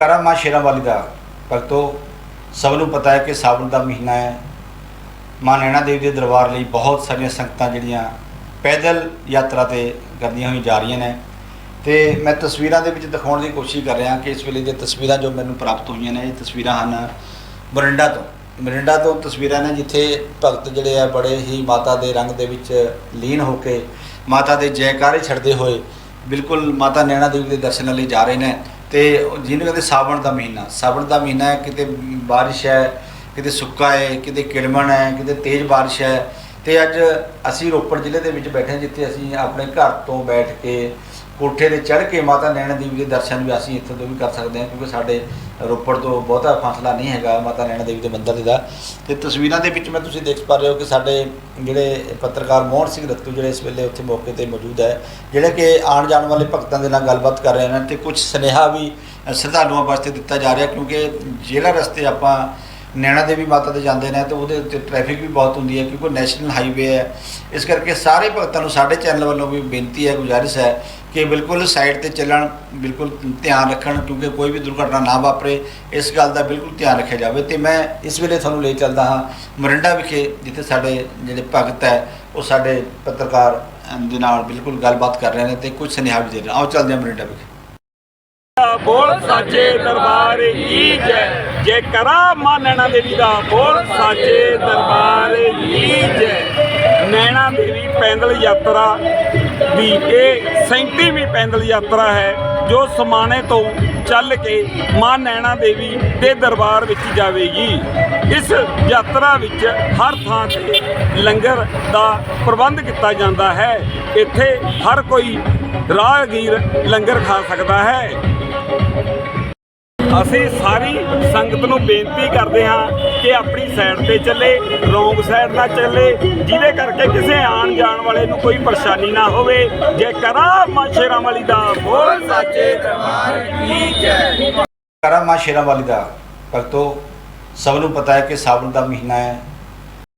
ਕਰਾਂ ਮਾਂ ਸ਼ੇਰਾਂ ਵਾਲੀ ਦਾ। ਭਗਤੋ ਸਭ ਨੂੰ ਪਤਾ ਹੈ ਕਿ ਸਾਵਣ ਦਾ ਮਹੀਨਾ ਹੈ। ਮਾਂ ਨੈਣਾ ਦੇਵੀ ਦੇ ਦਰਬਾਰ ਲਈ ਬਹੁਤ ਸਾਰੀਆਂ ਸੰਗਤਾਂ ਜਿਹੜੀਆਂ ਪੈਦਲ ਯਾਤਰਾ ਤੇ ਕਰਦੀਆਂ ਹੋਈਆਂ ਜਾ ਰਹੀਆਂ ਨੇ। ਤੇ ਮੈਂ ਤਸਵੀਰਾਂ ਦੇ ਵਿੱਚ ਦਿਖਾਉਣ ਦੀ ਕੋਸ਼ਿਸ਼ ਕਰ ਰਿਹਾ ਕਿ ਇਸ ਵੇਲੇ ਦੀਆਂ ਤਸਵੀਰਾਂ ਜੋ ਮੈਨੂੰ ਪ੍ਰਾਪਤ ਹੋਈਆਂ ਨੇ, ਇਹ ਤਸਵੀਰਾਂ ਹਨ ਮਰਿੰਡਾ ਤੋਂ। ਮਰਿੰਡਾ ਤੋਂ ਤਸਵੀਰਾਂ ਨੇ ਜਿੱਥੇ ਭਗਤ ਜਿਹੜੇ ਆ ਬੜੇ ਹੀ ਮਾਤਾ ਦੇ ਰੰਗ ਦੇ ਵਿੱਚ ਲੀਨ ਹੋ ਕੇ ਮਾਤਾ ਦੇ ਜੈਕਾਰੇ ਛੱਡਦੇ ਹੋਏ ਬਿਲਕੁਲ ਮਾਤਾ ਨੈਣਾ ਦੇਵੀ ਦੇ ਦਰਸ਼ਨਾਂ ਲਈ ਜਾ ਰਹੇ ਨੇ। ਤੇ ਜਿਹਨੂੰ ਕਹਿੰਦੇ ਸਾਵਣ ਦਾ ਮਹੀਨਾ, ਸਾਵਣ ਦਾ ਮਹੀਨਾ ਹੈ, ਕਿਤੇ ਬਾਰਿਸ਼ ਹੈ, ਕਿਤੇ ਸੁੱਕਾ ਹੈ, ਕਿਤੇ ਕਿੜਮਣ ਹੈ, ਕਿਤੇ ਤੇਜ਼ ਬਾਰਿਸ਼ ਹੈ ਤੇ ਅੱਜ ਅਸੀਂ ਰੋਪੜ ਜ਼ਿਲ੍ਹੇ ਦੇ ਵਿੱਚ ਬੈਠੇ ਹਾਂ, ਜਿੱਥੇ ਅਸੀਂ ਆਪਣੇ ਘਰ ਤੋਂ ਬੈਠ ਕੇ ਕੋਠੇ ਤੇ ਚੜ੍ਹ ਕੇ ਮਾਤਾ ਨੈਣਾ ਦੇਵੀ ਦੇ ਦਰਸ਼ਨ ਵੀ ਅਸੀਂ ਇੱਥੋਂ ਤੋਂ ਵੀ ਕਰ ਸਕਦੇ ਹਾਂ, ਕਿਉਂਕਿ ਸਾਡੇ ਰੋਪੜ ਤੋਂ ਬਹੁਤਾ ਫਾਸਲਾ ਨਹੀਂ ਹੈਗਾ ਮਾਤਾ ਨੈਣਾ ਦੇਵੀ ਦੇ ਮੰਦਿਰ ਦਾ। ਤੇ ਤਸਵੀਰਾਂ ਦੇ ਵਿੱਚ ਮੈਂ ਤੁਸੀਂ ਦੇਖ ਪਾ ਰਹੇ ਹੋ ਕਿ ਸਾਡੇ ਜਿਹੜੇ ਪੱਤਰਕਾਰ ਮੋਹਨ ਸਿੰਘ ਰੱਤੂ ਜਿਹੜੇ ਇਸ ਵੇਲੇ ਉੱਥੇ ਮੌਕੇ ਤੇ ਮੌਜੂਦ ਹੈ, ਜਿਹੜੇ ਕਿ ਆਉਣ ਜਾਣ ਵਾਲੇ ਭਗਤਾਂ ਦੇ ਨਾਲ ਗੱਲਬਾਤ ਕਰ ਰਹੇ ਨੇ ਤੇ ਕੁਝ ਸੁਨੇਹਾ ਵੀ ਸ਼ਰਧਾਲੂਆਂ ਵਾਸਤੇ ਦਿੱਤਾ ਜਾ ਰਿਹਾ, ਕਿਉਂਕਿ ਜਿਹੜਾ ਰਸਤੇ ਆਪਾਂ ਨੈਣਾ ਦੇਵੀ ਮਾਤਾ ਦੇ ਜਾਂਦੇ ਨੇ ਤੇ ਉਹਦੇ ਉੱਤੇ ਟ੍ਰੈਫਿਕ ਵੀ ਬਹੁਤ ਹੁੰਦੀ ਹੈ ਕਿਉਂਕਿ ਨੈਸ਼ਨਲ ਹਾਈਵੇ ਹੈ। ਇਸ ਕਰਕੇ ਸਾਰੇ ਭਗਤਾਂ ਨੂੰ ਸਾਡੇ ਚੈਨਲ ਵੱਲੋਂ ਵੀ ਬੇਨਤੀ ਹੈ, ਗੁਜ਼ਾਰਿਸ਼ ਹੈ ਕਿ ਬਿਲਕੁਲ ਸਾਈਡ ਤੇ ਚੱਲਣ, ਬਿਲਕੁਲ ਧਿਆਨ ਰੱਖਣ ਕਿਉਂਕਿ ਕੋਈ ਵੀ ਦੁਰਘਟਨਾ ਨਾ ਵਾਪਰੇ। ਇਸ ਗੱਲ ਦਾ ਬਿਲਕੁਲ ਧਿਆਨ ਰੱਖਿਆ ਜਾਵੇ ਤੇ ਮੈਂ ਇਸ ਵੇਲੇ ਤੁਹਾਨੂੰ ਲੈ ਚੱਲਦਾ ਹਾਂ ਮਰਿੰਡਾ ਵਿਖੇ, ਜਿੱਥੇ ਸਾਡੇ ਜਿਹੜੇ ਭਗਤ ਹੈ, ਉਹ ਸਾਡੇ ਪੱਤਰਕਾਰ ਦੇ ਨਾਲ ਬਿਲਕੁਲ ਗੱਲਬਾਤ ਕਰ ਰਹੇ ਨੇ ਤੇ ਕੁਝ ਸੁਨੇਹਾ ਵੀ ਦੇ ਰਹੇ ਆਓ ਚੱਲਦੇ ਹਾਂ ਮਰਿੰਡਾ ਵਿਖੇ। ਬੋਲ ਸਾਚੇ ਦਰਬਾਰ ਕੀ ਜੈ? ਜੈ ਕਰਾ ਮਾਂ ਨੈਣਾ ਦੇਵੀ ਦਾ ਬੋਲ ਸਾਚੇ ਦਰਬਾਰ ਕੀ ਜੈ। ਨੈਣਾ ਦੇਵੀ ਪੈਦਲ ਯਾਤਰਾ ਦੀ ਇਹ 37ਵੀਂ ਪੈਦਲ ਯਾਤਰਾ ਹੈ, ਜੋ ਸਮਾਣੇ ਤੋਂ ਚੱਲ ਕੇ ਮਾਂ ਨੈਣਾ ਦੇਵੀ ਦੇ ਦਰਬਾਰ ਵਿੱਚ ਜਾਵੇਗੀ। ਇਸ ਯਾਤਰਾ ਵਿੱਚ ਹਰ ਥਾਂ ਤੇ ਲੰਗਰ ਦਾ ਪ੍ਰਬੰਧ ਕੀਤਾ ਜਾਂਦਾ ਹੈ। ਇੱਥੇ ਹਰ ਕੋਈ ਰਾਹਗੀਰ ਲੰਗਰ ਖਾ ਸਕਦਾ ਹੈ। ਅਸੀਂ ਸਾਰੀ ਸੰਗਤ ਨੂੰ ਬੇਨਤੀ ਕਰਦੇ ਹਾਂ ਕਿ ਆਪਣੀ ਸਾਈਡ ਤੇ ਚੱਲੇ, ਰੋਂਗ ਸਾਈਡ ਨਾ ਚੱਲੇ, ਜਿਹਦੇ ਕਰਕੇ ਕਿਸੇ ਆਣ ਜਾਣ ਵਾਲੇ ਨੂੰ ਕੋਈ ਪਰੇਸ਼ਾਨੀ ਨਾ ਹੋਵੇ। ਜੇ ਕਰਾ ਮਾਂ ਸ਼ੇਰਾਂ ਵਾਲੀ ਦਾ, ਬੋਲ ਸਾਚੇ ਦਰਬਾਰ ਕੀ ਜੈ। ਕਰਾਂ ਮਾਂ ਸ਼ੇਰਾਂ ਵਾਲੀ ਦਾ ਭਗਤੋ ਸਭ ਨੂੰ ਪਤਾ ਹੈ ਕਿ ਸਾਵਣ ਦਾ ਮਹੀਨਾ ਹੈ।